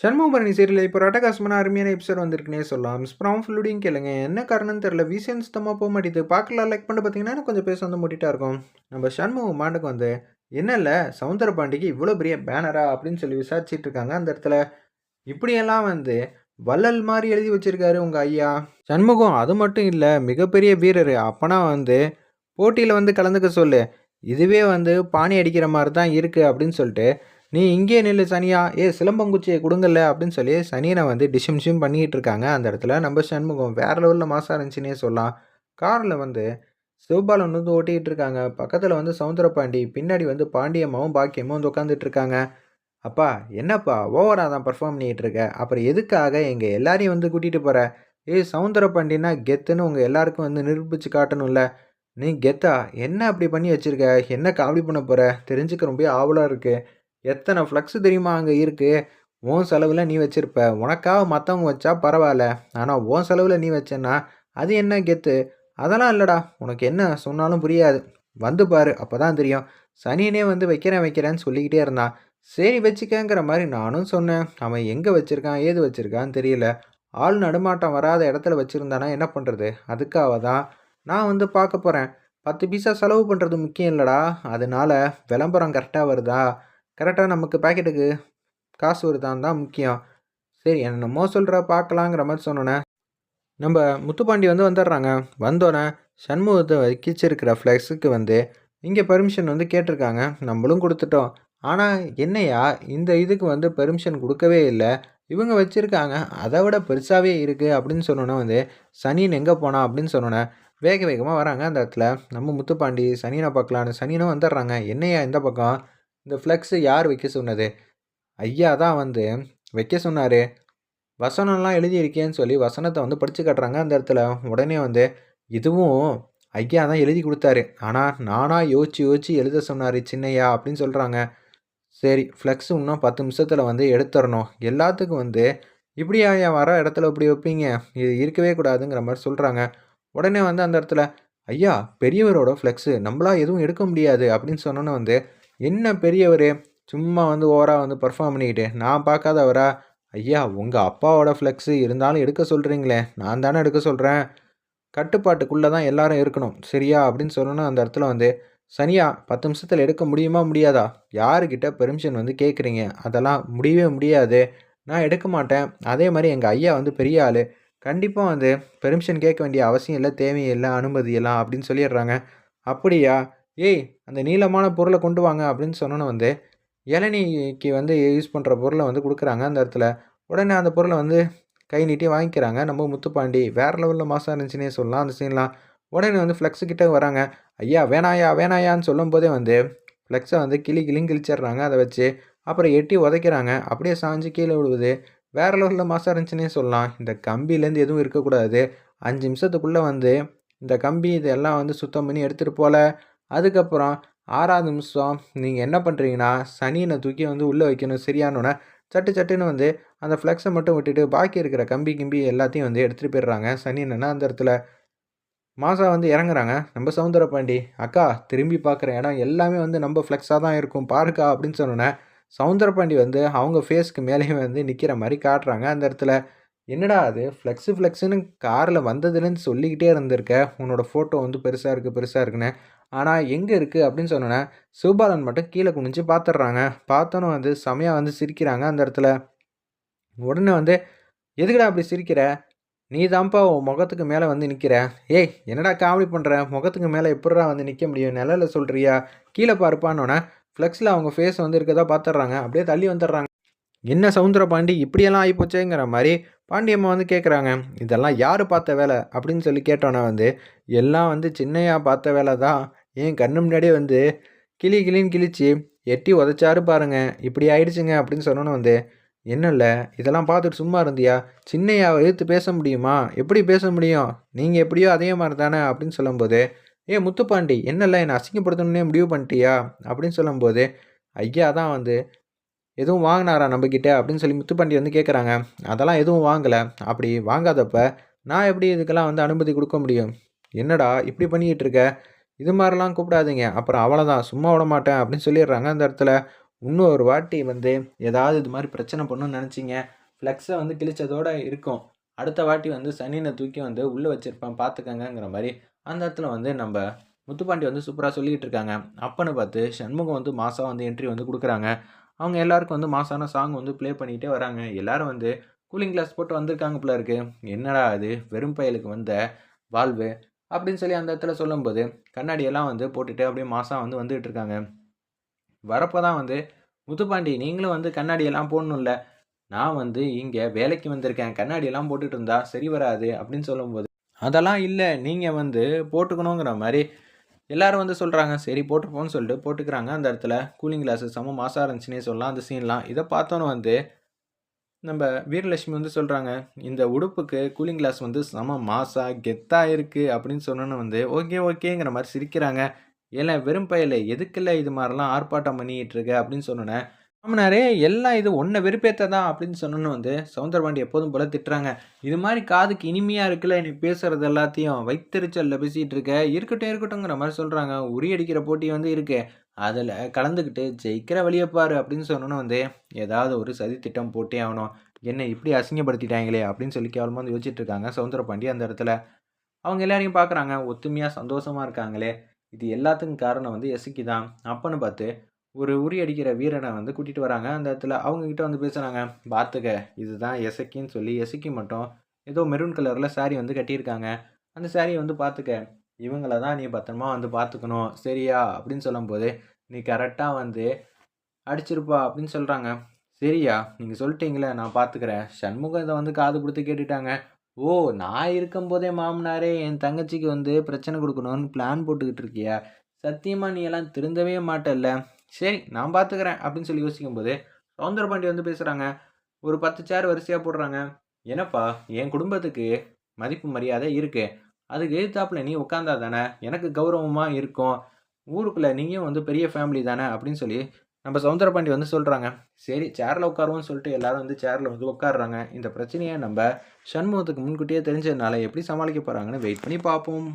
சண்முகபரணி serial இப்போ ரட்டகாசமான அருமையான episode வந்திருக்குனே சொல்லலாம். ஸ்ப்ராம் ஃபுல்லுடையும் கேளுங்க. என்ன காரணம்னு தெரில வீசன் சுத்தமாக போக மாட்டேது பார்க்கலாம். லைக் பண்ணி பார்த்தீங்கன்னா கொஞ்சம் பேச வந்து முட்டிட்டா இருக்கும். நம்ம சண்முகம் மாண்டுக்கு வந்து என்ன இல்லை சவுந்தர பாண்டிக்கு இவ்வளோ பெரிய பேனரா அப்படின்னு சொல்லி விசாரிச்சிட்டு இருக்காங்க அந்த இடத்துல. இப்படியெல்லாம் வந்து வள்ளல் மாதிரி எழுதி வச்சிருக்காரு உங்கள் ஐயா. சண்முகம் அது மட்டும் இல்லை மிகப்பெரிய வீரர். அப்போனா வந்து போட்டியில் வந்து கலந்துக்க சொல்லு. இதுவே வந்து பானி அடிக்கிற மாதிரி தான் இருக்குது அப்படின்னு சொல்லிட்டு நீ இங்கே நில்லு சனியா. ஏ சிலம்பங்குச்சியை கொடுங்கல்ல அப்படின்னு சொல்லி சனியனை வந்து டிஷிம் டிஷம் பண்ணிக்கிட்டு இருக்காங்க. அந்த இடத்துல நம்ம சண்முகம் வேற லெவலில் மாசம் இருந்துச்சுன்னே சொல்லலாம். காரில் வந்து சிவபாலன் வந்து ஓட்டிக்கிட்டு இருக்காங்க. பக்கத்தில் வந்து சவுந்தரபாண்டி பின்னாடி வந்து பாண்டியம்மாவும் பாக்கியமும் வந்து உட்காந்துட்டு இருக்காங்க. அப்பா என்னப்பா ஓவராக தான் பர்ஃபார்ம் பண்ணிகிட்டு இருக்க? அப்புறம் எதுக்காக எங்கள் எல்லாரையும் வந்து கூட்டிகிட்டு போகிற ஏய் சவுந்தரபாண்டினா கெத்துன்னு உங்கள் எல்லாருக்கும் வந்து நிரூபித்து காட்டணும்ல. நீ கெத்தா? என்ன அப்படி பண்ணி வச்சுருக்க? என்ன காமெடி பண்ண போகிற தெரிஞ்சுக்க ரொம்ப ஆவலாக இருக்குது எத்தனை ஃப்ளக்ஸு தெரியுமா அங்கே இருக்குது உன் செலவில் நீ வச்சுருப்ப. உனக்காக மற்றவங்க வச்சா பரவாயில்ல. ஆனால் உன் செலவில் நீ வச்சேன்னா அது என்ன கெத்து? அதெல்லாம் இல்லைடா. உனக்கு என்ன சொன்னாலும் புரியாது. வந்து பாரு அப்போ தான் தெரியும். சனினே வந்து வைக்கிறேன் வைக்கிறேன்னு சொல்லிக்கிட்டே இருந்தான். சரி வச்சுக்கங்கிற மாதிரி நானும் சொன்னேன். அவன் எங்கே வச்சுருக்கான் ஏது வச்சுருக்கான்னு தெரியல. ஆள் நடுமாட்டம் வராத இடத்துல வச்சுருந்தானா என்ன பண்ணுறது அதுக்காக தான் நான் வந்து பார்க்க போகிறேன் பத்து பைசா செலவு பண்ணுறது முக்கியம் இல்லைடா. அதனால விளம்பரம் கரெக்டாக வருதா? கரெக்டாக நமக்கு பாக்கெட்டுக்கு காசு வருதான் தான் முக்கியம். சரி என்னமோ சொல்கிற பார்க்கலாங்கிற மாதிரி சொன்னோன்னே நம்ம முத்துப்பாண்டி வந்து வந்துடுறாங்க. வந்தோடனே சண்முகத்தை வக்கிச்சிருக்கிற ஃப்ளெக்ஸுக்கு வந்து இங்கே பெர்மிஷன் வந்து கேட்டிருக்காங்க. நம்மளும் கொடுத்துட்டோம். ஆனால் என்னையா இந்த இதுக்கு வந்து பெர்மிஷன் கொடுக்கவே இல்லை. இவங்க வச்சுருக்காங்க. அதை விட பெருசாகவே இருக்குது அப்படின்னு சொன்னோன்னே வந்து சனின் எங்கே போனா அப்படின்னு சொன்னோன்னே வேக வேகமாக வராங்க அந்த இடத்துல. நம்ம முத்துப்பாண்டி சனினை பார்க்கலான்னு சனினும் வந்துடுறாங்க. என்னையா இந்த பக்கம்? இந்த ஃப்ளெக்ஸு யார் வைக்க சொன்னது? ஐயா தான் வந்து வைக்க சொன்னார். வசனம்லாம் எழுதியிருக்கேன்னு சொல்லி வசனத்தை வந்து படித்து காட்டுறாங்க அந்த இடத்துல. உடனே வந்து இதுவும் ஐயா தான் எழுதி கொடுத்தாரு. ஆனால் நானாக யோசிச்சு யோசிச்சு எழுத சொன்னார் சின்னையா அப்படின்னு சொல்கிறாங்க சரி ஃப்ளெக்ஸ் இன்னும் பத்து நிமிஷத்தில் வந்து எடுத்துடணும். எல்லாத்துக்கும் வந்து இப்படி ஐயா வர இடத்துல இப்படி வைப்பீங்க? இது இருக்கவே கூடாதுங்கிற மாதிரி சொல்கிறாங்க உடனே வந்து அந்த இடத்துல ஐயா பெரியவரோட ஃப்ளெக்ஸு நம்மளால் எதுவும் எடுக்க முடியாது அப்படின்னு சொன்னோன்னே வந்து என்ன பெரியவர்? சும்மா வந்து ஓவராக வந்து பர்ஃபார்ம் பண்ணிக்கிட்டு. நான் பார்க்காதவரா? ஐயா உங்கள் அப்பாவோட ஃப்ளெக்ஸு இருந்தாலும் எடுக்க சொல்கிறீங்களே நான் தானே எடுக்க சொல்கிறேன் கட்டுப்பாட்டுக்குள்ளே தான் எல்லாரும் இருக்கணும். சரியா? அப்படின்னு சொல்லணும் அந்த இடத்துல வந்து. சனியா பத்து நிமிஷத்தில் எடுக்க முடியுமா முடியாதா? யாருக்கிட்ட பெர்மிஷன் வந்து கேட்குறீங்க அதெல்லாம் முடியவே முடியாது. நான் எடுக்க மாட்டேன். அதே மாதிரி எங்கள் ஐயா வந்து பெரிய ஆள். கண்டிப்பாக வந்து பெர்மிஷன் கேட்க வேண்டிய அவசியம் இல்லை தேவையில்லை அனுமதி எல்லாம் அப்படின்னு சொல்லிடுறாங்க. அப்படியா? ஏய் அந்த நீளமான பொருளை கொண்டு வாங்க அப்படின்னு சொன்னோன்னே வந்து இளநீக்கு வந்து யூஸ் பண்ணுற பொருளை வந்து கொடுக்குறாங்க அந்த இடத்துல. உடனே அந்த பொருளை வந்து கை நீட்டி வாங்கிக்கிறாங்க. நம்ம முத்துப்பாண்டி வேறு லெவலில் மாதம் இருந்துச்சுன்னே சொல்லலாம் அந்த சீன்லாம் உடனே வந்து ஃப்ளெக்ஸு கிட்ட வராங்க. ஐயா வேணாயா வேணாயான்னு சொல்லும் போதே வந்து ஃப்ளெக்ஸை வந்து கிளி கிளிங் கிழிச்சிடுறாங்க அதை வச்சு. அப்புறம் எட்டி உதைக்கிறாங்க. அப்படியே சாஞ்சு கீழே விழுவுது. வேறு லெவலில் மாதம் இருந்துச்சுன்னே சொல்லலாம். இந்த கம்பிலேருந்து எதுவும் இருக்கக்கூடாது. அஞ்சு நிமிஷத்துக்குள்ளே வந்து இந்த கம்பி இதெல்லாம் வந்து சுத்தம் பண்ணி எடுத்துகிட்டு போகல அதுக்கப்புறம் ஆறாவது நிமிஷம் நீங்கள் என்ன பண்ணுறீங்கன்னா சனியனை தூக்கி வந்து உள்ளே வைக்கணும் சரியானோன்னே சட்டு சட்டுன்னு வந்து அந்த ஃப்ளெக்ஸை மட்டும் விட்டுட்டு பாக்கி இருக்கிற கம்பி கிம்பி எல்லாத்தையும் வந்து எடுத்துகிட்டு போயிடுறாங்க. சனியனை அந்த இடத்துல? மாசா வந்து இறங்குறாங்க. நம்ம சவுந்தர பாண்டி அக்கா திரும்பி பார்க்குற இடம் எல்லாமே வந்து நம்ம ஃப்ளெக்ஸாக தான் இருக்கும் பாருக்கா அப்படின்னு சொன்னோன்னே சவுந்தர பாண்டி வந்து அவங்க ஃபேஸ்க்கு மேலேயும் வந்து நிற்கிற மாதிரி காட்டுறாங்க அந்த இடத்துல. என்னடா அது? ஃப்ளெக்ஸு ஃப்ளெக்ஸுன்னு காரில் வந்ததுலேருந்து சொல்லிக்கிட்டே இருந்திருக்க. உன்னோட ஃபோட்டோ வந்து பெருசாக இருக்குது பெருசாக இருக்குன்னு. ஆனால் எங்கே இருக்குது அப்படின்னு சொன்னோன்னே சிவபாலன் மட்டும் கீழே குனிஞ்சு பார்த்துட்றாங்க பார்த்தோன்னு வந்து செமையாக வந்து சிரிக்கிறாங்க அந்த இடத்துல. உடனே வந்து எதுக்குடா அப்படி சிரிக்கிற? நீ தான்ப்பா உன் முகத்துக்கு மேலே வந்து நிற்கிற ஏய் என்னடா காமெடி பண்ணுற முகத்துக்கு மேலே எப்படிடா வந்து நிற்க முடியும்? நிலையில் சொல்கிறியா கீழே பாருப்பான்னொன்னே ஃப்ளெக்ஸில் அவங்க ஃபேஸ் வந்து இருக்கதா பார்த்துட்றாங்க அப்படியே தள்ளி வந்துடுறாங்க என்ன சவுந்தர பாண்டி இப்படியெல்லாம் ஆகிப்போச்சேங்கிற மாதிரி பாண்டியம்மா வந்து கேட்குறாங்க இதெல்லாம் யார் பார்த்த வேலை? அப்படின்னு சொல்லி கேட்டோன்னே வந்து எல்லாம் வந்து சின்னையா பார்த்த வேலை தான். என் கண்ணு முன்னாடியே வந்து கிளி கிளின்னு கிழிச்சு எட்டி உதச்சாரு பாருங்க இப்படி ஆயிடுச்சுங்க. அப்படின்னு சொன்னோன்னே வந்து என்ன இல்லை இதெல்லாம் பார்த்துட்டு சும்மா இருந்தியா? சின்னையாவை எழுத்து பேச முடியுமா? எப்படி பேச முடியும்? நீங்கள் எப்படியோ அதே மாதிரி தானே? அப்படின்னு சொல்லும்போது ஏ முத்துப்பாண்டி என்னல்ல என்னை அசிங்கப்படுத்தணுன்னே முடிவு பண்ணிட்டியா? அப்படின்னு சொல்லும்போது ஐயா தான் வந்து எதுவும் வாங்கினாரா நம்மக்கிட்ட அப்படின்னு சொல்லி முத்துப்பாண்டி வந்து கேட்குறாங்க அதெல்லாம் எதுவும் வாங்கலை. அப்படி வாங்காதப்ப நான் எப்படி இதுக்கெல்லாம் வந்து அனுமதி கொடுக்க முடியும்? என்னடா இப்படி பண்ணிக்கிட்டு இருக்க? இது மாதிரிலாம் கூப்பிடாதீங்க. அப்புறம் அவ்வளோதான் சும்மா விட மாட்டேன். அப்படின்னு சொல்லிடுறாங்க அந்த இடத்துல. இன்னொரு வாட்டி வந்து ஏதாவது இது மாதிரி பிரச்சனை பண்ணணும்னு நினச்சிங்க. ஃப்ளெக்ஸை வந்து கிழிச்சதோடு இருக்கும். அடுத்த வாட்டி வந்து சனினை தூக்கி வந்து உள்ளே வச்சுருப்பேன். பார்த்துக்கங்கிற மாதிரி. அந்த இடத்துல வந்து நம்ம முத்துப்பாண்டி வந்து சூப்பராக சொல்லிக்கிட்டு இருக்காங்க. அப்பன்னு பார்த்து சண்முகம் வந்து மாதம் வந்து என்ட்ரி வந்து கொடுக்குறாங்க. அவங்க எல்லாருக்கும் வந்து மாசான சாங் வந்து ப்ளே பண்ணிகிட்டே வராங்க. எல்லாரும் வந்து கூலிங் கிளாஸ் போட்டு வந்திருக்காங்க போல இருக்கு. என்னடா அது வெறும் பயலுக்கு வந்த வாழ்வு அப்படின்னு சொல்லி அந்த இடத்துல சொல்லும்போது கண்ணாடியெல்லாம் வந்து போட்டுட்டு அப்படியே மாதம் வந்து வந்துகிட்டு இருக்காங்க. வரப்போ தான் வந்து முத்துப்பாண்டி நீங்களும் வந்து கண்ணாடியெல்லாம் போடணும்ல. நான் வந்து இங்கே வேலைக்கு வந்திருக்கேன். கண்ணாடியெல்லாம் போட்டுட்டு இருந்தா சரி வராது அப்படின்னு சொல்லும்போது அதெல்லாம் இல்லை. நீங்கள் வந்து போட்டுக்கணுங்கிற மாதிரி எல்லாரும் வந்து சொல்கிறாங்க சரி போட்டுப்போன்னு சொல்லிட்டு போட்டுக்கிறாங்க. அந்த இடத்துல கூலிங் கிளாஸு செம்ம மாசாக இருந்துச்சுன்னே சொல்லலாம். அந்த சீன்லாம் இதை பார்த்தோன்னு வந்து நம்ம வீரலட்சுமி வந்து சொல்கிறாங்க இந்த உடுப்புக்கு கூலிங் கிளாஸ் வந்து செம மாசாக கெத்தாக இருக்குது அப்படின்னு சொன்னோன்னு வந்து ஓகே ஓகேங்கிற மாதிரி சிரிக்கிறாங்க. ஏன்னா வெறும் பயல எதுக்கில்ல இது மாதிரிலாம் ஆர்ப்பாட்டம் பண்ணிக்கிட்டு இருக்க? அப்படின்னு சொன்னோன்னே மாமனாரே எல்லாம் இது ஒன்றை வெறுப்பேற்ற தான் அப்படின்னு சொன்னோன்னு வந்து சவுந்தரபாண்டி எப்போதும் போல திட்டுறாங்க. இது மாதிரி காதுக்கு இனிமையாக இருக்குல்ல நீ பேசுறது எல்லாத்தையும்? வைத்தறிச்சலில் பேசிகிட்டு இருக்க. இருக்கட்டும் இருக்கட்டும்ங்கிற மாதிரி சொல்கிறாங்க உரியடிக்கிற போட்டி வந்து இருக்கு. அதில் கலந்துக்கிட்டு ஜெயிக்கிற வழியை பாரு அப்படின்னு சொன்னோன்னு வந்து ஏதாவது ஒரு சதி திட்டம் போட்டே ஆகணும். என்ன இப்படி அசிங்கப்படுத்திட்டாங்களே அப்படின்னு சொல்லி கேவலமாக வந்து யோசிச்சுட்டு இருக்காங்க சவுந்தரபாண்டி அந்த இடத்துல. அவங்க எல்லாரையும் பார்க்குறாங்க ஒத்துமையாக சந்தோஷமாக இருக்காங்களே. இது எல்லாத்துக்கும் காரணம் வந்து எசுக்கி தான். அப்பன்னு பார்த்து ஒரு உரி அடிக்கிற வீரனை வந்து கூட்டிகிட்டு வராங்க. அந்த இடத்துல அவங்கக்கிட்ட வந்து பேசுகிறாங்க பார்த்துக்க இதுதான் எசக்கின்னு சொல்லி எசக்கி மட்டும் ஏதோ மெரூன் கலரில் saree வந்து கட்டியிருக்காங்க. அந்த சாரியை வந்து பார்த்துக்க இவங்கள தான் நீ பத்திரமா வந்து பார்த்துக்கணும் சரியா? அப்படின்னு சொல்லும்போது நீ கரெக்டாக வந்து அடிச்சிருப்பா அப்படின்னு சொல்கிறாங்க சரியா நீங்கள் சொல்லிட்டீங்களே நான் பார்த்துக்கிறேன் சண்முகம் இதை வந்து காது கொடுத்து கேட்டுட்டாங்க. ஓ நான் இருக்கும்போதே மாமனாரே என் தங்கச்சிக்கு வந்து பிரச்சனை கொடுக்கணும்னு பிளான் போட்டுக்கிட்டு இருக்கியா? சத்தியமாக நீ எல்லாம் திருந்தவே மாட்டல்ல. சரி நான் பார்த்துக்கிறேன் அப்படின்னு சொல்லி யோசிக்கும்போது சவுந்தரபாண்டி வந்து பேசுகிறாங்க ஒரு பத்து சேர் வரிசையாக போடுறாங்க. என்னப்பா என் குடும்பத்துக்கு மதிப்பு மரியாதை இருக்குது அதுக்கு எழுத்தாப்பில் நீ உட்காந்தா தானே? எனக்கு கௌரவமாக இருக்கும். ஊருக்குள்ளே நீயும் வந்து பெரிய ஃபேமிலி தானே? அப்படின்னு சொல்லி நம்ம சவுந்தரபாண்டி வந்து சொல்கிறாங்க சரி சேரில் உட்காருவோம்னு சொல்லிட்டு எல்லாரும் வந்து சேரில் வந்து உட்காடுறாங்க இந்த பிரச்சனையை நம்ம சண்முகத்துக்கு முன்கூட்டியே தெரிஞ்சதுனால எப்படி சமாளிக்க போகிறாங்கன்னு வெயிட் பண்ணி பார்ப்போம்.